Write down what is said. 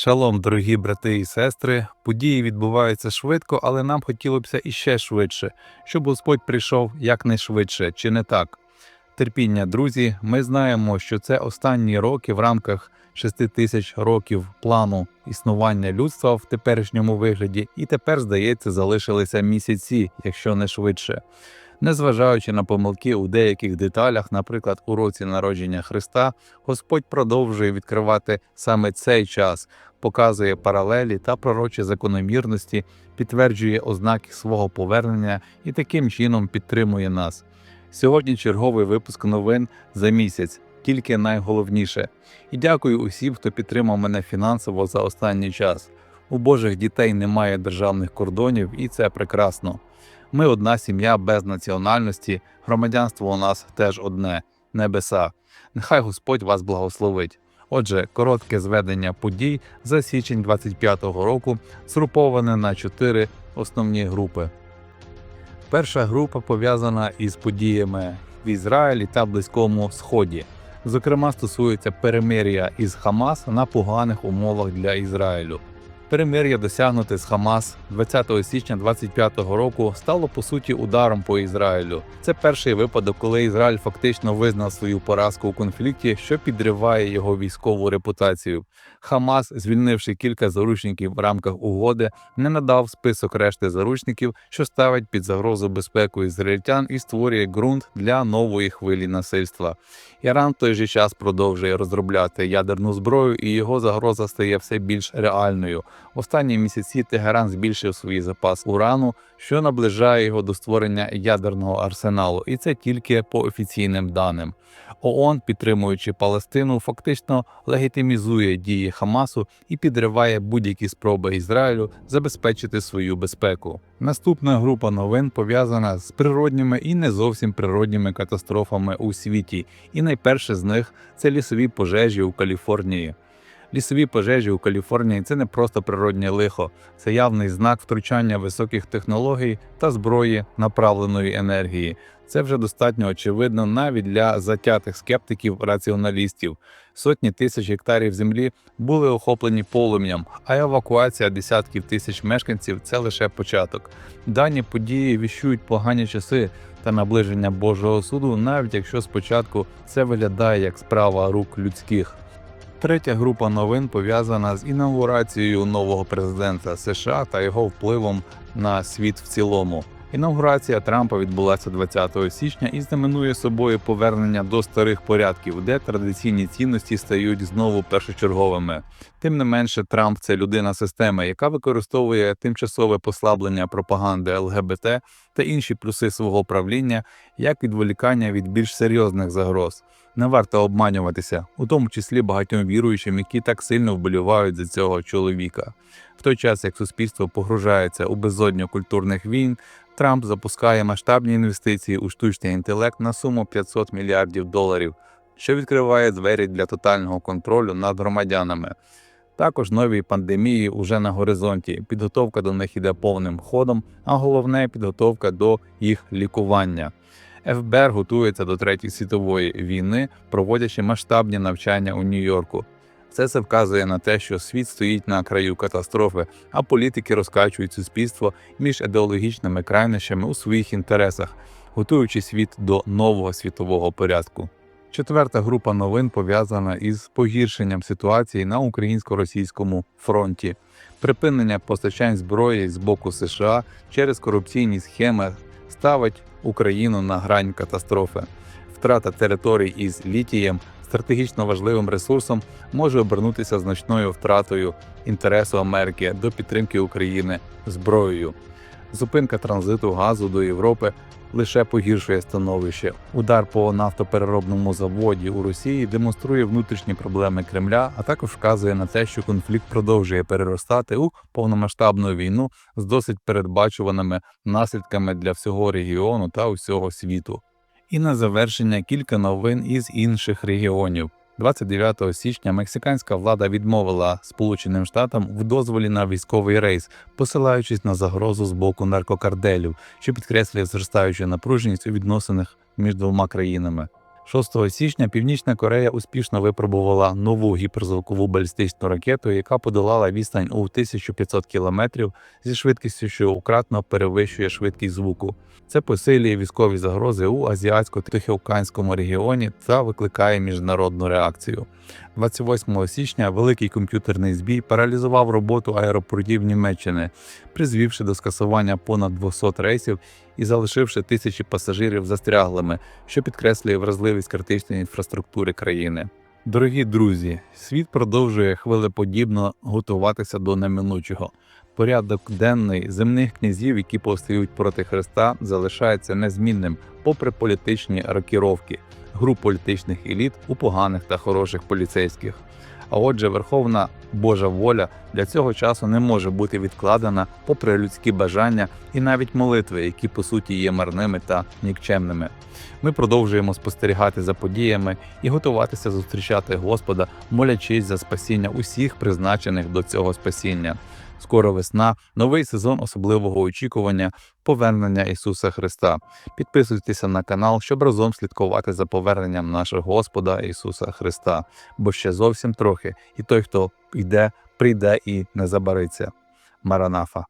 Шалом, дорогі брати і сестри. Події відбуваються швидко, але нам хотілося іще швидше, щоб Господь прийшов якнайшвидше, чи не так? Терпіння, друзі, ми знаємо, що це останні роки в рамках 6 тисяч років плану існування людства в теперішньому вигляді, і тепер, здається, залишилися місяці, якщо не швидше. Незважаючи на помилки у деяких деталях, наприклад, у році народження Христа, Господь продовжує відкривати саме цей час, показує паралелі та пророчі закономірності, підтверджує ознаки свого повернення і таким чином підтримує нас. Сьогодні черговий випуск новин за місяць, тільки найголовніше. І дякую усім, хто підтримав мене фінансово за останній час. У Божих дітей немає державних кордонів, і це прекрасно. Ми одна сім'я без національності, громадянство у нас теж одне небеса. Нехай Господь вас благословить. Отже, коротке зведення подій за січень 25-го року згруповане на чотири основні групи. Перша група пов'язана із подіями в Ізраїлі та Близькому Сході. Зокрема, стосується перемир'я із Хамас на поганих умовах для Ізраїлю. Перемир'я досягнуте з Хамас 20 січня 25-го року стало по суті ударом по Ізраїлю. Це перший випадок, коли Ізраїль фактично визнав свою поразку у конфлікті, що підриває його військову репутацію. Хамас, звільнивши кілька заручників в рамках угоди, не надав список решти заручників, що ставить під загрозу безпеку ізраїльтян і створює ґрунт для нової хвилі насильства. Іран в той же час продовжує розробляти ядерну зброю, і його загроза стає все більш реальною. Останні місяці Тегеран збільшив свій запас урану, що наближає його до створення ядерного арсеналу, і це тільки по офіційним даним. ООН, підтримуючи Палестину, фактично легітимізує дії Хамасу і підриває будь-які спроби Ізраїлю забезпечити свою безпеку. Наступна група новин пов'язана з природніми і не зовсім природніми катастрофами у світі, і найперше з них це лісові пожежі у Каліфорнії. Лісові пожежі у Каліфорнії це не просто природнє лихо, це явний знак втручання високих технологій та зброї направленої енергії. Це вже достатньо очевидно навіть для затятих скептиків раціоналістів. Сотні тисяч гектарів землі були охоплені полум'ям, а евакуація десятків тисяч мешканців це лише початок. Дані події віщують погані часи та наближення Божого суду, навіть якщо спочатку це виглядає як справа рук людських. Третя група новин пов'язана з інаугурацією нового президента США та його впливом на світ в цілому. Інаугурація Трампа відбулася 20 січня і знаменує собою повернення до старих порядків, де традиційні цінності стають знову першочерговими. Тим не менше, Трамп це людина системи, яка використовує тимчасове послаблення пропаганди ЛГБТ та інші плюси свого правління як відволікання від більш серйозних загроз. Не варто обманюватися, у тому числі багатьом віруючим, які так сильно вболівають за цього чоловіка. В той час, як суспільство погружається у безодню культурних війн, Трамп запускає масштабні інвестиції у штучний інтелект на суму 500 мільярдів доларів, що відкриває двері для тотального контролю над громадянами. Також нові пандемії уже на горизонті. Підготовка до них іде повним ходом, а головне підготовка до їх лікування. ФБР готується до третьої світової війни, проводячи масштабні навчання у Нью-Йорку. Все це вказує на те, що світ стоїть на краю катастрофи, а політики розкачують суспільство між ідеологічними крайнощами у своїх інтересах, готуючи світ до нового світового порядку. Четверта група новин пов'язана із погіршенням ситуації на українсько-російському фронті, припинення постачань зброї з боку США через корупційні схеми ставить Україну на грань катастрофи. Втрата територій із літієм, стратегічно важливим ресурсом, може обернутися значною втратою інтересу Америки до підтримки України зброєю. Зупинка транзиту газу до Європи лише погіршує становище. Удар по нафтопереробному заводі у Росії демонструє внутрішні проблеми Кремля, а також вказує на те, що конфлікт продовжує переростати у повномасштабну війну з досить передбачуваними наслідками для всього регіону та усього світу. І на завершення кілька новин із інших регіонів. 29 січня мексиканська влада відмовила Сполученим Штатам в дозволі на військовий рейс, посилаючись на загрозу з боку наркокарделів, що підкреслює зростаючу напруженість у відносинах між двома країнами. 6 січня Північна Корея успішно випробувала нову гіперзвукову балістичну ракету, яка подолала відстань у 1500 кілометрів зі швидкістю, що укратно перевищує швидкість звуку. Це посилює військові загрози у азіатсько-тихоокеанському регіоні та викликає міжнародну реакцію. 28 січня великий комп'ютерний збій паралізував роботу аеропортів Німеччини, призвівши до скасування понад 200 рейсів і залишивши тисячі пасажирів застряглими, що підкреслює вразливість критичної інфраструктури країни. Дорогі друзі, світ продовжує хвилеподібно готуватися до неминучого. Порядок денний земних князів, які повстають проти Христа, залишається незмінним, попри політичні рокіровки, гру політичних еліт у поганих та хороших поліцейських. А отже, Верховна Божа воля для цього часу не може бути відкладена, попри людські бажання і навіть молитви, які по суті є марними та нікчемними. Ми продовжуємо спостерігати за подіями і готуватися зустрічати Господа, молячись за спасіння усіх призначених до цього спасіння. Скоро весна, новий сезон особливого очікування, повернення Ісуса Христа. Підписуйтеся на канал, щоб разом слідкувати за поверненням нашого Господа Ісуса Христа, бо ще зовсім трохи, і той, хто йде, прийде і не забариться. Маранафа.